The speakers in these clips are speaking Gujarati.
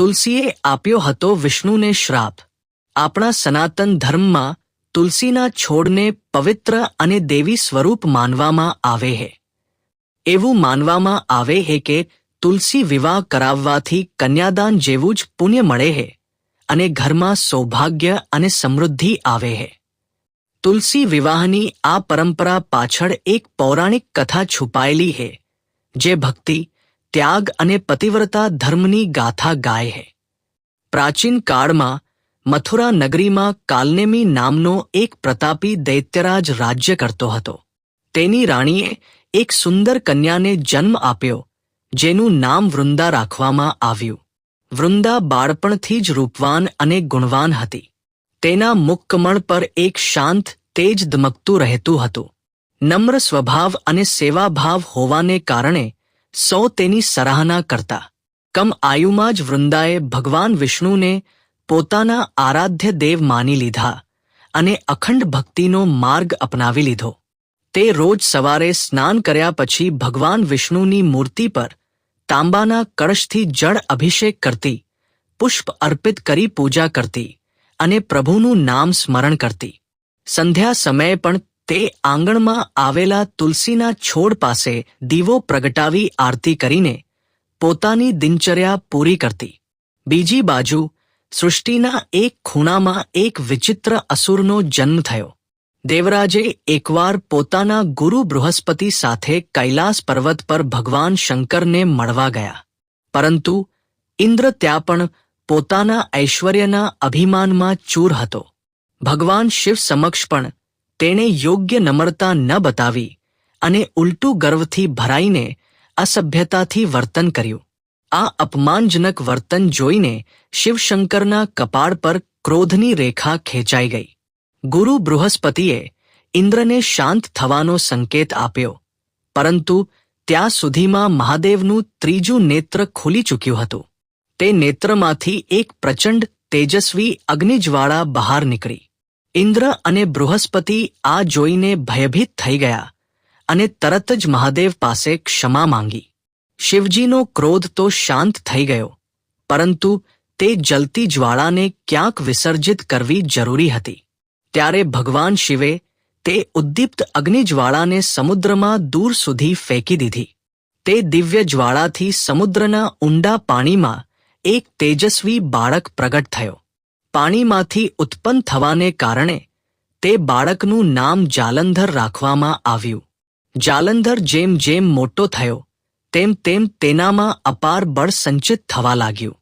તુલસીએ આપ્યો હતો વિષ્ણુને શ્રાપ. આપણા સનાતન ધર્મમાં તુલસીના છોડને પવિત્ર અને દેવી સ્વરૂપ માનવામાં આવે છે એવું માનવામાં આવે છે કે તુલસી વિવાહ કરાવવાથી કન્યાદાન જેવું જ પુણ્ય મળે છે અને ઘરમાં સૌભાગ્ય અને સમૃદ્ધિ આવે છે તુલસી વિવાહની આ પરંપરા પાછળ એક પૌરાણિક કથા છુપાયેલી છે જે ભક્તિ ત્યાગ અને પતિવ્રતા ધર્મની ગાથા ગાય હે. પ્રાચીન કાળમાં મથુરા નગરીમાં કાલનેમી નામનો એક પ્રતાપી દૈત્યરાજ રાજ્ય કરતો હતો. તેની રાણીએ એક સુંદર કન્યાને જન્મ આપ્યો, જેનું નામ વૃંદા રાખવામાં આવ્યું. વૃંદા બાળપણથી જ રૂપવાન અને ગુણવાન હતી. તેના મુખકમળ પર એક શાંત, તેજ દમકતું રહેતું હતું. નમ્ર સ્વભાવ અને સેવાભાવ હોવાને કારણે સૌ તેની સરાહના કરતા. કમ આયુમાં જ વૃંદાએ ભગવાન વિષ્ણુને પોતાના આરાધ્ય દેવ માની લીધા અને અખંડ ભક્તિનો માર્ગ અપનાવી લીધો. તે રોજ સવારે સ્નાન કર્યા પછી ભગવાન વિષ્ણુની મૂર્તિ પર તાંબાના કળશથી જળ અભિષેક કરતી, પુષ્પ અર્પિત કરી પૂજા કરતી અને પ્રભુનું નામ સ્મરણ કરતી. સંધ્યા સમયે પણ તે આંગણમાં આવેલા તુલસીના છોડ પાસે દીવો પ્રગટાવી આરતી કરીને પોતાની દિનચર્યા પૂરી કરતી. બીજી બાજુ, સૃષ્ટિના એક ખૂણામાં એક વિચિત્ર અસુરનો જન્મ થયો. દેવરાજે એકવાર પોતાના ગુરુ બૃહસ્પતિ સાથે કૈલાસ પર્વત પર ભગવાન શંકરને મળવા ગયા. પરંતુ ઇન્દ્ર ત્યાં પણ પોતાના ઐશ્વર્યના અભિમાનમાં ચૂર હતો. ભગવાન શિવ સમક્ષ પણ તેણે યોગ્ય નમ્રતા ન બતાવી અને ઉલટું ગર્વથી ભરાઈને અસભ્યતાથી વર્તન કર્યું. આ અપમાનજનક વર્તન જોઈને શિવશંકરના કપાળ પર ક્રોધની રેખા ખેંચાઈ ગઈ. ગુરુ બૃહસ્પતિએ ઇન્દ્રને શાંત થવાનો સંકેત આપ્યો. પરંતુ ત્યાં સુધીમાં મહાદેવનું ત્રીજું નેત્ર ખુલી ચૂક્યું હતું. તે નેત્રમાંથી એક પ્રચંડ તેજસ્વી અગ્નિજવાળા બહાર નીકળી. ઇન્દ્ર અને બૃહસ્પતિ આ જોઈને ભયભીત થઈ ગયા અને તરત જ મહાદેવ પાસે ક્ષમા માંગી. શિવજીનો ક્રોધ તો શાંત થઈ ગયો, પરંતુ તે જલતી જ્વાળાને ક્યાંક વિસર્જિત કરવી જરૂરી હતી. ત્યારે ભગવાન શિવે તે ઉદ્દીપ્ત અગ્નિજ્વાળાને સમુદ્રમાં દૂર સુધી ફેંકી દીધી. તે દિવ્ય જ્વાળાથી સમુદ્રના ઊંડા પાણીમાં એક તેજસ્વી બાળક પ્રગટ થયો. પાણીમાંથી ઉત્પન્ન થવાને કારણે તે બાળકનું નામ જાલંધર રાખવામાં આવ્યું. જાલંધર જેમ જેમ મોટો થયો, તેમ તેમ તેનામાં અપાર બળ સંચિત થવા લાગ્યું.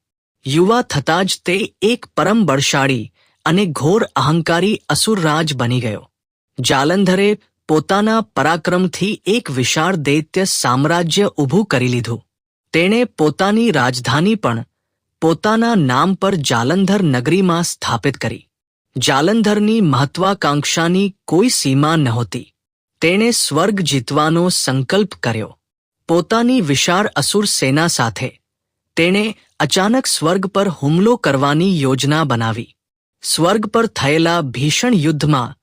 યુવા થતાં જ તે એક પરમ બળશાળી અને ઘોર અહંકારી અસુરરાજ બની ગયો. જાલંધરે પોતાના પરાક્રમથી એક વિશાળ દૈત્ય સામ્રાજ્ય ઊભું કરી લીધું. તેણે પોતાની રાજધાની પણ પોતાના નામ પર જાલંધર નગરીમાં સ્થાપિત કરી. જાલંધરની મહત્વાકાંક્ષાની કોઈ સીમા નહોતી. તેણે સ્વર્ગ જીતવાનો સંકલ્પ કર્યો. પોતાની વિશાળ અસુર સેના સાથે, તેણે અચાનક સ્વર્ગ પર હુમલો કરવાની યોજના બનાવી. સ્વર્ગ પર થયેલા ભીષણ યુદ્ધમાં,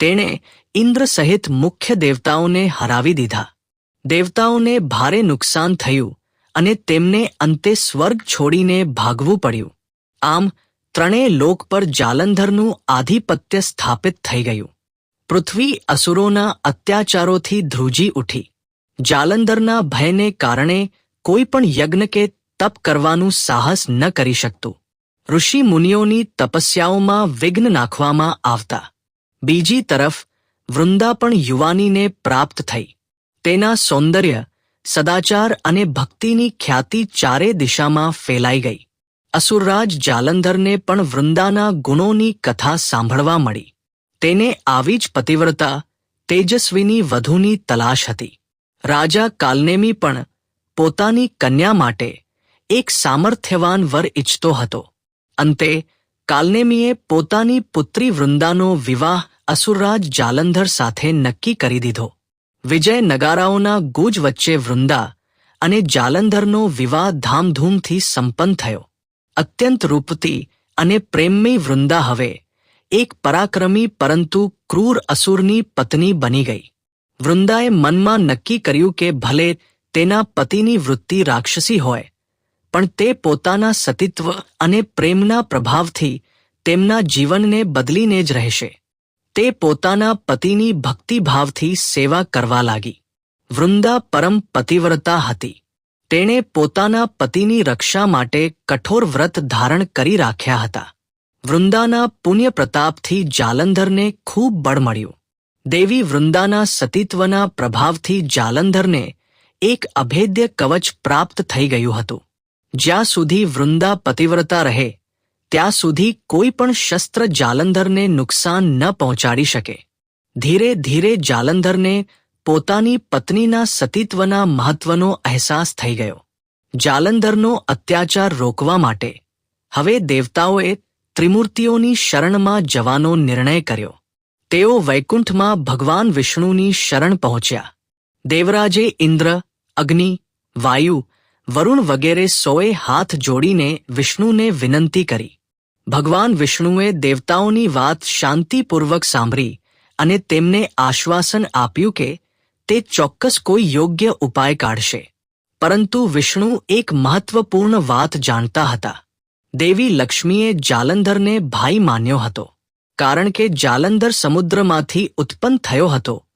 તેણે ઇન્દ્ર સહિત મુખ્ય દેવતાઓને હરાવી દીધા. દેવતાઓને ભારે નુકસાન થયું. અને તેમને અંતે સ્વર્ગ છોડીને ભાગવું પડ્યું. આમ ત્રણેય લોક પર જાલંધરનું આધિપત્ય સ્થાપિત થઈ ગયું. પૃથ્વી અસુરોના અત્યાચારોથી ધ્રુજી ઉઠી. જાલંધરના ભયને કારણે કોઈ પણ યજ્ઞ કે તપ કરવાનું સાહસ ન કરી શકતું. ઋષિ મુનિઓની તપસ્યાઓમાં વિઘ્ન નાખવામાં આવતા. બીજી તરફ વૃંદા પણ યુવાનીને પ્રાપ્ત થઈ. તેના સૌંદર્ય સદાચાર અને ભક્તિની ખ્યાતિ ચારે દિશામાં ફેલાઈ ગઈ. અસુરરાજ જાલંધરને પણ વૃંદાના ગુણોની કથા સાંભળવા મળી. તેને આવી જ પતિવ્રતા, તેજસ્વીની વધુની તલાશ હતી. રાજા કાલનેમી પણ પોતાની કન્યા માટે એક સામર્થ્યવાન વર ઇચ્છતો હતો. અંતે કાલનેમીએ પોતાની પુત્રી વૃંદાનો વિવાહ અસુરરાજ જાલંધર સાથે નક્કી કરી દીધો. વિજય નગારાઓના ગુજ વચ્ચે વૃંદા અને જાલંધરનો વિવાહ ધામધૂમથી સંપન્ન થયો. અત્યંત રૂપતી અને પ્રેમમય વૃંદા હવે એક પરાક્રમી પરંતુ ક્રૂર અસુરની પત્ની બની ગઈ. વૃંદાએ મનમાં નક્કી કર્યું કે ભલે તેના પતિની વૃત્તિ રાક્ષસી હોય, પણ તે પોતાના સતીત્વ અને પ્રેમના પ્રભાવથી તેમના જીવનને બદલીને જ રહેશે. તે પોતાના પતિની ભક્તિભાવથી સેવા કરવા લાગી. વૃંદા પરમ પતિવ્રતા હતી. તેણે પોતાના પતિની રક્ષા માટે કઠોર વ્રત ધારણ કરી રાખ્યા હતા. વૃંદાના પુણ્ય પ્રતાપથી જાલંધરને ખૂબ બળ મળ્યું. દેવી વૃંદાના સતીત્વના પ્રભાવથી જાલંધરને એક અભેદ્ય કવચ પ્રાપ્ત થઈ ગયું હતું. જ્યાં સુધી વૃંદા પતિવ્રતા રહે ત્યાં સુધી કોઈ પણ શસ્ત્ર જાલંધરને નુકસાન ન પહોંચાડી શકે. ધીરે ધીરે જાલંધરને પોતાની પત્નીના સતીત્વના મહત્વનો અહેસાસ થઈ ગયો. જાલંધરનો અત્યાચાર રોકવા માટે હવે દેવતાઓએ ત્રિમૂર્તિઓની શરણમાં જવાનો નિર્ણય કર્યો. તેઓ વૈકુંઠમાં ભગવાન વિષ્ણુની શરણ પહોંચ્યા. દેવરાજે ઇન્દ્ર, અગ્નિ, વાયુ, વરુણ વગેરે સોએ હાથ જોડીને વિષ્ણુને વિનંતી કરી. ભગવાન વિષ્ણુએ દેવતાઓની વાત શાંતિપૂર્વક સાંભળી અને તેમને આશ્વાસન આપ્યું કે તે ચોક્કસ કોઈ યોગ્ય ઉપાય કાઢશે. પરંતુ વિષ્ણુ એક મહત્વપૂર્ણ વાત જાણતા હતા. દેવી લક્ષ્મીએ જાલંધરને ભાઈ માન્યો હતો. કારણ કે જાલંધર સમુદ્રમાંથી ઉત્પન્ન થયો હતો.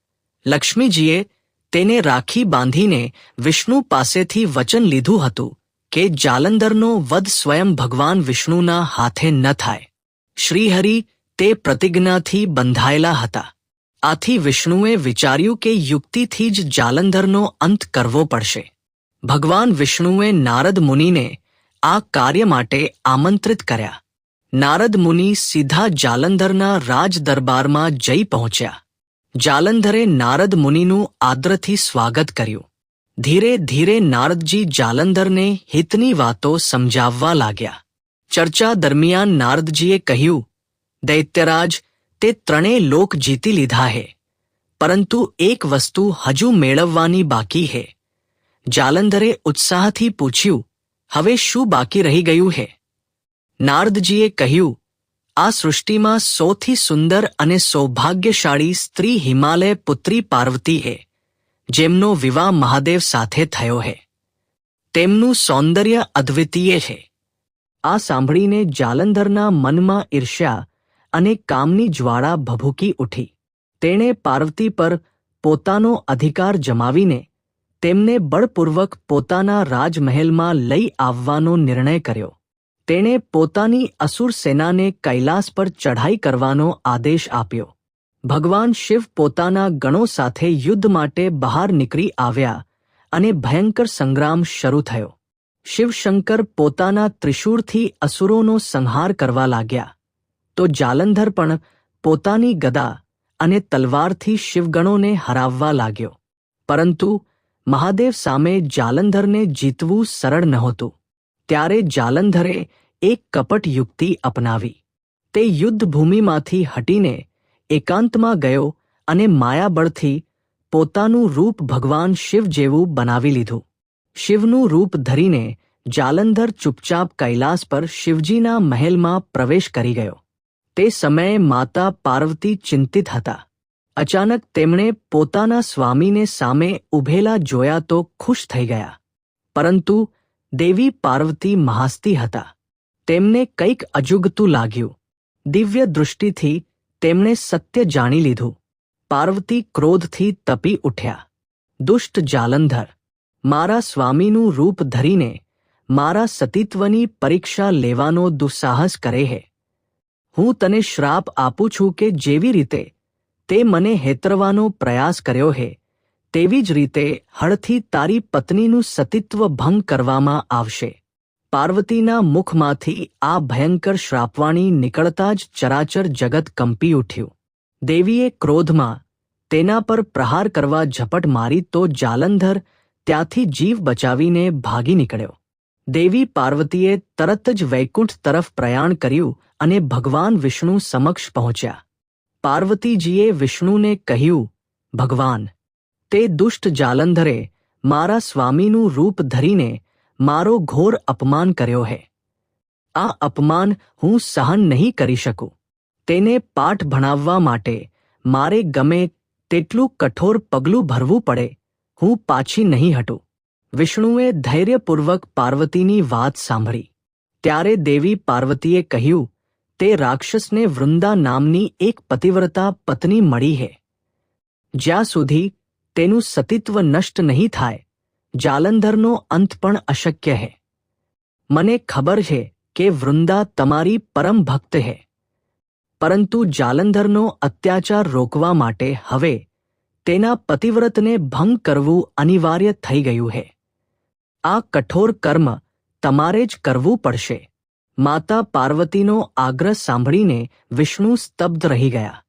લક્ષ્મીજીએ તેને રાખી બાંધીને વિષ્ણુ પાસેથી વચન લીધું હતું કે જાલંધરનો વધ સ્વયં ભગવાન વિષ્ણુના હાથે ન થાય. શ્રીહરિ તે પ્રતિજ્ઞાથી બંધાયેલા હતા. આથી વિષ્ણુએ વિચાર્યું કે યુક્તિથી જ જાલંધરનો અંત કરવો પડશે. ભગવાન વિષ્ણુએ નારદ મુનિને આ કાર્ય માટે આમંત્રિત કર્યા. નારદ મુનિ સીધા જાલંધરના રાજ દરબારમાં જઈ પહોંચ્યા. જાલંધરે નારદ મુનિનું આદ્રથી સ્વાગત કર્યું. ધીરે ધીરે નારદજી જાલંધરને હિતની વાતો સમજાવવા લાગ્યા. ચર્ચા દરમિયાન નારદજીએ કહ્યું, દૈત્યરાજ, તે ત્રણેય લોક જીતી લીધા હે. પરંતુ એક વસ્તુ હજુ મેળવવાની બાકી હે. જાલંધરે ઉત્સાહથી પૂછ્યું, હવે શું બાકી રહી ગયું હે? નારદજીએ કહ્યું, આ સૃષ્ટિમાં સૌથી સુંદર અને સૌભાગ્યશાળી સ્ત્રી હિમાલય પુત્રી પાર્વતી હે. જેમનો વિવાહ મહાદેવ સાથે થયો છે તેમનું સૌંદર્ય અદ્વિતીય છે. આ સાંભળીને જાલંધરના મનમાં ઈર્ષ્યા અને કામની જ્વાળા ભભૂકી ઉઠી. તેણે પાર્વતી પર પોતાનો અધિકાર જમાવીને તેમને બળપૂર્વક પોતાના રાજમહેલમાં લઈ આવવાનો નિર્ણય કર્યો. તેણે પોતાની અસુર સેનાને કૈલાસ પર ચઢાઈ કરવાનો આદેશ આપ્યો. ભગવાન શિવ પોતાના ગણો સાથે યુદ્ધ માટે બહાર નીકળી આવ્યા અને ભયંકર સંગ્રામ શરૂ થયો. શિવશંકર પોતાના ત્રિશૂળથી અસુરોનો સંહાર કરવા લાગ્યા. તો જાલંધર પણ પોતાની ગદા અને તલવારથી શિવગણોને હરાવવા લાગ્યો. પરંતુ મહાદેવ સામે જાલંધરને જીતવું સરળ નહોતું. ત્યારે જાલંધરે એક કપટ યુક્તિ અપનાવી. તે યુદ્ધભૂમિમાંથી હટીને એકાંતમાં ગયો અને માયાબળથી પોતાનું રૂપ ભગવાન શિવ જેવું બનાવી લીધું. શિવનું રૂપ ધરીને જાલંધર ચૂપચાપ કૈલાસ પર શિવજીના મહેલમાં પ્રવેશ કરી ગયો. તે સમયે માતા પાર્વતી ચિંતિત હતા. અચાનક તેમણે પોતાના સ્વામીને સામે ઊભેલા જોયા તો ખુશ થઈ ગયા. પરંતુ દેવી પાર્વતી મહાસ્તી હતા. તેમને કંઈક અજુગતું લાગ્યું. દિવ્ય દૃષ્ટિથી તેમણે સત્ય જાણી લીધું. પાર્વતી ક્રોધથી તપી ઉઠ્યા. દુષ્ટ જાલંધર, મારા સ્વામીનું રૂપ ધરીને મારા સતીત્વની પરીક્ષા લેવાનો દુસ્સાહસ કરે હે. હું તને શ્રાપ આપું છું કે જેવી રીતે તે મને હેતરવાનો પ્રયાસ કર્યો હે, તેવી જ રીતે હળથી તારી પત્નીનું સતીત્વ ભંગ કરવામાં આવશે. પાર્વતીના મુખમાંથી આ ભયંકર શ્રાપવાણી નીકળતા જ ચરાચર જગત કંપી ઉઠ્યું. દેવીએ ક્રોધમાં તેના પર પ્રહાર કરવા ઝપટ મારી તો જાલંધર ત્યાંથી જીવ બચાવીને ભાગી નીકળ્યો. દેવી પાર્વતીએ તરત જ વૈકુંઠ તરફ પ્રયાણ કર્યું અને ભગવાન વિષ્ણુ સમક્ષ પહોંચ્યા. પાર્વતીજીએ વિષ્ણુને કહ્યું, ભગવાન, તે દુષ્ટ જાલંધરે મારા સ્વામીનું રૂપ ધરીને મારો ઘોર અપમાન કર્યો હે. આ અપમાન હું સહન નહીં કરી શકું. તેને પાઠ ભણાવવા માટે મારે ગમે તેટલું કઠોર પગલું ભરવું પડે. હું પાછી નહીં હટું. વિષ્ણુએ ધૈર્યપૂર્વક પાર્વતીની વાત સાંભળી. ત્યારે દેવી પાર્વતીએ કહ્યું, તે રાક્ષસને વૃંદા નામની એક પતિવ્રતા પત્ની મળી હે. જ્યાં સુધી તેનું સતીત્વ નષ્ટ નહીં થાય જાલંધરનો અંત પણ અશક્ય હે. મને ખબર છે કે વૃંદા તમારી પરમ ભક્ત હે. પરંતુ જાલંધરનો અત્યાચાર રોકવા માટે હવે તેના પતિવ્રતને ભંગ કરવું અનિવાર્ય થઈ ગયું હે. આ કઠોર કર્મ તમારે જ કરવું પડશે. માતા પાર્વતીનો આગ્રહ સાંભળીને વિષ્ણુ સ્તબ્ધ રહી ગયા.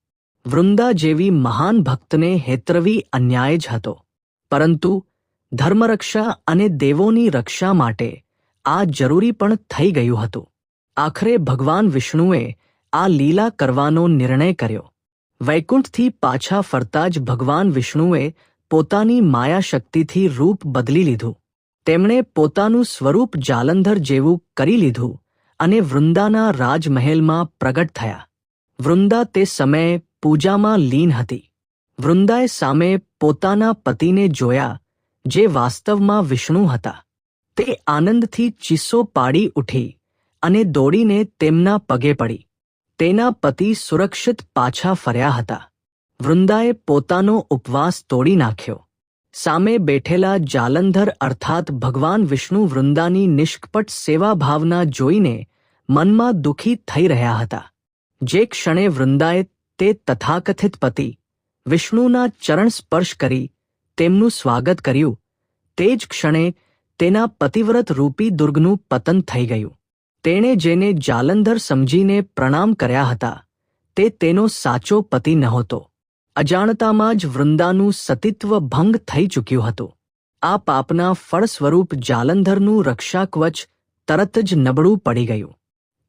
વૃંદા જેવી મહાન ભક્તને હેતરવી અન્યાય જ હતો. પરંતુ ધર્મરક્ષા અને દેવોની રક્ષા માટે આ જરૂરી પણ થઈ ગયું હતું. આખરે ભગવાન વિષ્ણુએ આ લીલા કરવાનો નિર્ણય કર્યો. વૈકુંઠથી પાછા ફરતા જ ભગવાન વિષ્ણુએ પોતાની માયાશક્તિથી રૂપ બદલી લીધું. તેમણે પોતાનું સ્વરૂપ જાલંધર જેવું કરી લીધું અને વૃંદાના રાજમહેલમાં પ્રગટ થયા. વૃંદા તે સમયે પૂજામાં લીન હતી. વૃંદાએ સામે પોતાના પતિને જોયા જે વાસ્તવમાં વિષ્ણુ હતા. તે આનંદથી ચીસો પાડી ઉઠી અને દોડીને તેમના પગે પડી. તેના પતિ સુરક્ષિત પાછા ફર્યા હતા. વૃંદાએ પોતાનો ઉપવાસ તોડી નાખ્યો. સામે બેઠેલા જાલંધર અર્થાત ભગવાન વિષ્ણુ વૃંદાની નિષ્કપટ સેવા ભાવના જોઈને મનમાં દુઃખી થઈ રહ્યા હતા. જે ક્ષણે વૃંદાએ તે તથાકથિત પતિ વિષ્ણુના ચરણ સ્પર્શ કરી તેમનું સ્વાગત કર્યું. તે જ ક્ષણે તેના પતિવ્રત રૂપી દુર્ગનું પતન થઈ ગયું. તેણે જેને જાલંધર સમજીને પ્રણામ કર્યા હતા, તે તેનો સાચો પતિ નહોતો. અજાણતામાં જ વૃંદાનું સતીત્વ ભંગ થઈ ચૂક્યું હતું. આ પાપના ફળ સ્વરૂપ જાલંધરનું રક્ષાકવચ તરત જ નબળું પડી ગયું.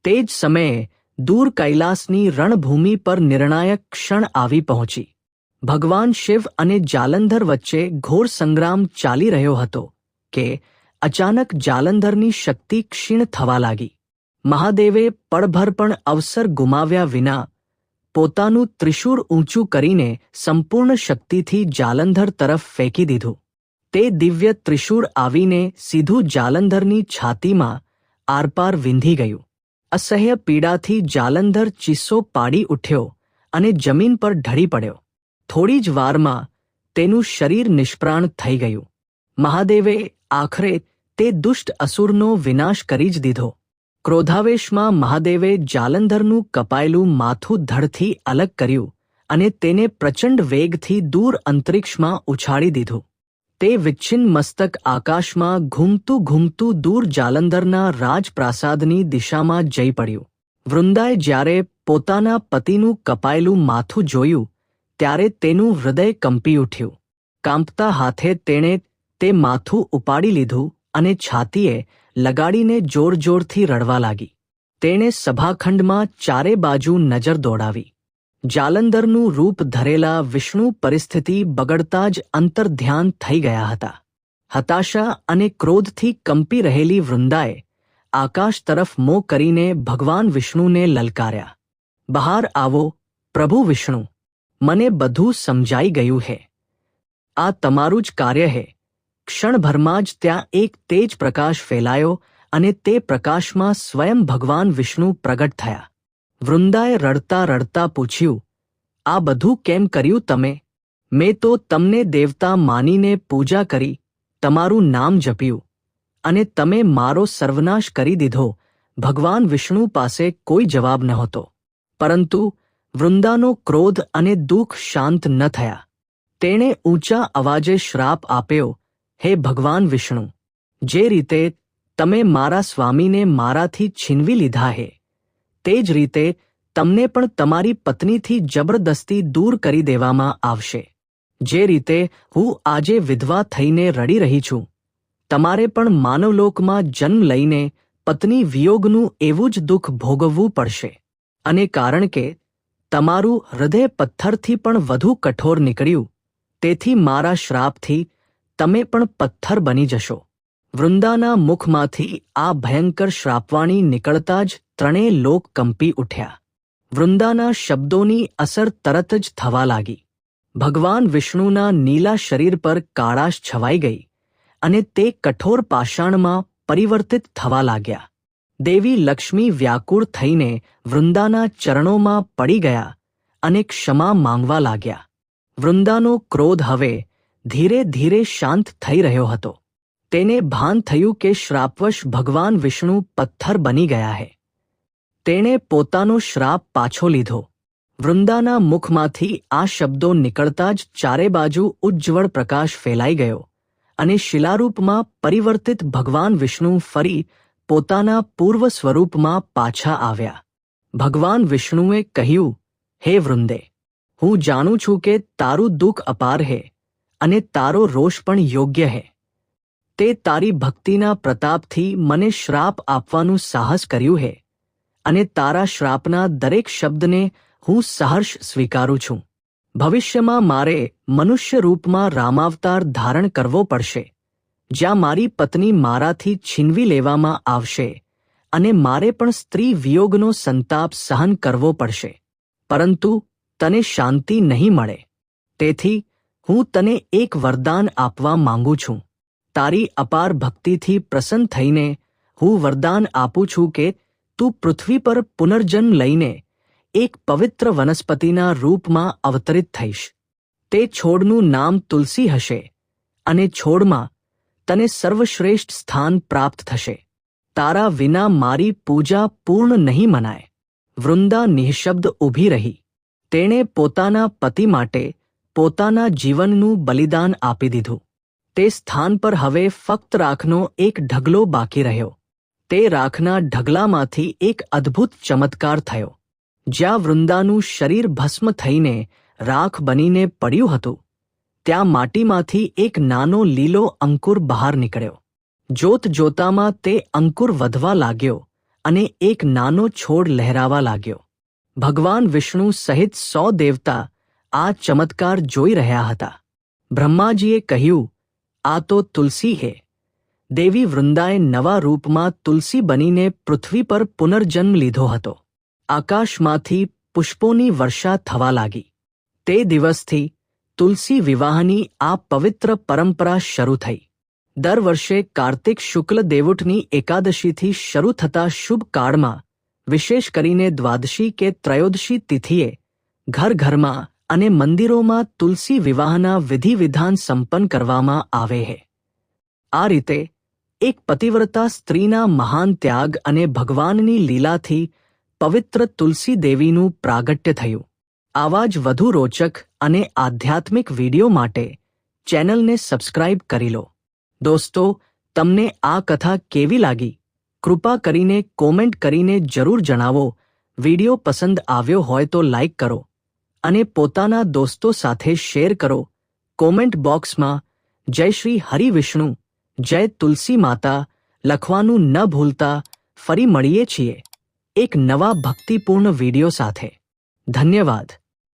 તે જ સમયે દૂર કૈલાસની રણભૂમિ પર નિર્ણાયક ક્ષણ આવી પહોંચી. ભગવાન શિવ અને જાલંધર વચ્ચે ઘોર સંગ્રામ ચાલી રહ્યો હતો કે અચાનક જાલંધરની શક્તિ ક્ષીણ થવા લાગી. મહાદેવે પળભર પણ અવસર ગુમાવ્યા વિના પોતાનું ત્રિશૂળ ઊંચું કરીને સંપૂર્ણ શક્તિથી જાલંધર તરફ ફેંકી દીધું. તે દિવ્ય ત્રિશૂળ આવીને સીધું જાલંધરની છાતીમાં આરપાર વિંધી ગયું. અસહ્ય પીડાથી જાલંધર ચીસો પાડી ઉઠ્યો અને જમીન પર ઢળી પડ્યો. થોડી જ વારમાં તેનું શરીર નિષ્પ્રાણ થઈ ગયું. મહાદેવે આખરે તે દુષ્ટ અસુરનો વિનાશ કરી જ દીધો. ક્રોધાવેશમાં મહાદેવે જાલંધરનું કપાયેલું માથું ધડથી અલગ કર્યું અને તેને પ્રચંડ વેગથી દૂર અંતરિક્ષમાં ઉછાળી દીધું. તે વિચ્છિન્ન મસ્તક આકાશમાં ઘૂમતું ઘૂમતું દૂર જાલંધરના રાજપ્રાસાદની દિશામાં જઈ પડ્યું. વૃંદાએ જ્યારે પોતાના પતિનું કપાયેલું માથું જોયું ત્યારે તેનું હૃદય કંપી ઉઠ્યું. કાંપતા હાથે તેણે તે માથું ઉપાડી લીધું અને છાતીએ લગાડીને જોર જોરથી રડવા લાગી. તેણે સભાખંડમાં ચારે બાજુ નજર દોડાવી. જાલંધરનું રૂપ ધરેલા વિષ્ણુ પરિસ્થિતિ બગડતા જ અંતર્ધ્યાન થઈ ગયા હતા. હતાશા અને ક્રોધથી કંપી રહેલી વૃંદાએ આકાશ તરફ મોં કરીને ભગવાન વિષ્ણુને લલકાર્યા. બહાર આવો, પ્રભુ વિષ્ણુ! મને બધું સમજાઈ ગયું હે. આ તમારું જ કાર્ય હે. ક્ષણભરમાં જ ત્યાં એક તેજ પ્રકાશ ફેલાયો અને તે પ્રકાશમાં સ્વયં ભગવાન વિષ્ણુ પ્રગટ થયા. વૃંદાએ રડતા રડતા પૂછ્યું, આ બધું કેમ કર્યું તમે? મેં તો તમને દેવતા માનીને પૂજા કરી, તમારું નામ જપ્યું, અને તમે મારો સર્વનાશ કરી દીધો. ભગવાન વિષ્ણુ પાસે કોઈ જવાબ નહોતો. પરંતુ વૃંદાનો ક્રોધ અને દુઃખ શાંત ન થયા. તેણે ઊંચા અવાજે શ્રાપ આપ્યો, હે ભગવાન વિષ્ણુ, જે રીતે તમે મારા સ્વામીને મારાથી છીનવી લીધા હે, તે જ રીતે તમને પણ તમારી પત્નીથી જબરદસ્તી દૂર કરી દેવામાં આવશે. જે રીતે હું આજે વિધવા થઈને રડી રહી છું. તમારે પણ માનવલોકમાં જન્મ લઈને પત્ની વિયોગનું એવું જ દુઃખ ભોગવવું પડશે. અને કારણ કે તમારું હૃદય પથ્થરથી પણ વધુ કઠોર નીકળ્યું. તેથી મારા શ્રાપથી તમે પણ પથ્થર બની જશો. વૃંદાના મુખમાંથી આ ભયંકર શ્રાપવાણી નીકળતા જ ત્રણેય લોક કંપી ઉઠ્યા. વૃંદાના શબ્દોની અસર તરત જ થવા લાગી. ભગવાન વિષ્ણુના નીલા શરીર પર કાળાશ છવાઈ ગઈ અને તે કઠોર પાષાણમાં પરિવર્તિત થવા લાગ્યા. દેવી લક્ષ્મી વ્યાકુળ થઈને વૃંદાના ચરણોમાં પડી ગયા અને ક્ષમા માંગવા લાગ્યા. વૃંદાનો ક્રોધ હવે ધીરે ધીરે શાંત થઈ રહ્યો હતો. તેને ભાન થયું કે શ્રાપવશ ભગવાન વિષ્ણુ પથ્થર બની ગયા હે. તેણે પોતાનો શ્રાપ પાછો લીધો. વૃંદાના મુખમાંથી આ શબ્દો નીકળતા જ ચારે બાજુ ઉજ્જવળ પ્રકાશ ફેલાઈ ગયો અને શિલારૂપમાં પરિવર્તિત ભગવાન વિષ્ણુ ફરી પોતાના પૂર્વ સ્વરૂપમાં પાછા આવ્યા. ભગવાન વિષ્ણુએ કહ્યું, હે વૃંદે, હું જાણું છું કે તારું દુઃખ અપાર હે અને તારો રોષ પણ યોગ્ય હે. તે તારી ભક્તિના પ્રતાપથી મને શ્રાપ આપવાનું સાહસ કર્યું હે અને તારા શ્રાપના દરેક શબ્દને હું સહર્ષ સ્વીકારું છું. ભવિષ્યમાં મારે મનુષ્ય રૂપમાં રામાવતાર ધારણ કરવો પડશે. જ્યાં મારી પત્ની મારાથી છીનવી લેવામાં આવશે અને મારે પણ સ્ત્રી વિયોગનો સંતાપ સહન કરવો પડશે. પરંતુ તને શાંતિ નહીં મળે. તેથી હું તને એક વરદાન આપવા માંગુ છું. તારી અપાર ભક્તિથી પ્રસન્ન થઈને હું વરદાન આપું છું કે તું પૃથ્વી પર પુનર્જન્મ લઈને એક પવિત્ર વનસ્પતિના રૂપમાં અવતરિત થઈશ. તે છોડનું નામ તુલસી હશે અને છોડમાં તને સર્વશ્રેષ્ઠ સ્થાન પ્રાપ્ત થશે. તારા વિના મારી પૂજા પૂર્ણ નહીં મનાય. વૃંદા નિઃશબ્દ ઊભી રહી. તેણે પોતાના પતિ માટે પોતાના જીવનનું બલિદાન આપી દીધું. તે સ્થાન પર હવે ફક્ત રાખનો એક ઢગલો બાકી રહ્યો. તે રાખના ઢગલામાંથી એક અદ્ભુત ચમત્કાર થયો. જ્યાં વૃંદાનું શરીર ભસ્મ થઈને રાખ બનીને પડ્યું હતું. ત્યાં માટીમાંથી એક નાનો લીલો અંકુર બહાર નીકળ્યો. જોત જોતામાં તે અંકુર વધવા લાગ્યો અને એક નાનો છોડ લહેરાવા લાગ્યો. ભગવાન વિષ્ણુ સહિત સો દેવતા આ ચમત્કાર જોઈ રહ્યા હતા. બ્રહ્માજીએ કહ્યું, આ તો તુલસી હે. દેવી વૃંદાએ નવા રૂપમાં તુલસી બનીને પૃથ્વી પર પુનર્જન્મ લીધો હતો. આકાશમાંથી પુષ્પોની વર્ષા થવા લાગી. તે દિવસથી તુલસી વિવાહની આ પવિત્ર પરંપરા શરૂ થઈ. દર વર્ષે કાર્તિક શુક્લ દેવુટની એકાદશીથી શરૂ થતા શુભ કાળમાં, વિશેષ કરીને દ્વાદશી કે ત્રયોદશી તિથિએ ઘર ઘરમાં અને મંદિરોમાં તુલસી વિવાહના વિધિ વિધાન સંપન્ન કરવામાં આવે છે આ રીતે, એક પતિવ્રતા સ્ત્રીના મહાન ત્યાગ અને ભગવાનની લીલાથી પવિત્ર તુલસી દેવીનું પ્રાગટ્ય થયું. આવા જ વધુ રોચક અને આધ્યાત્મિક વીડિયો માટે ચેનલને સબસ્ક્રાઇબ કરી લો. દોસ્તો, તમને આ કથા કેવી લાગી? કૃપા કરીને કોમેન્ટ કરીને જરૂર જણાવો. વીડિયો પસંદ આવ્યો હોય તો લાઇક કરો અને પોતાના દોસ્તો સાથે શેર કરો. કોમેન્ટ બોક્સમાં, જય શ્રી હરિ વિષ્ણુ જય તુલસી માતા, લખવાનું ન ભૂલતા, ફરી મળીએ છીએ. એક નવા ભક્તિપૂર્ણ વીડિયો સાથે. ધન્યવાદ.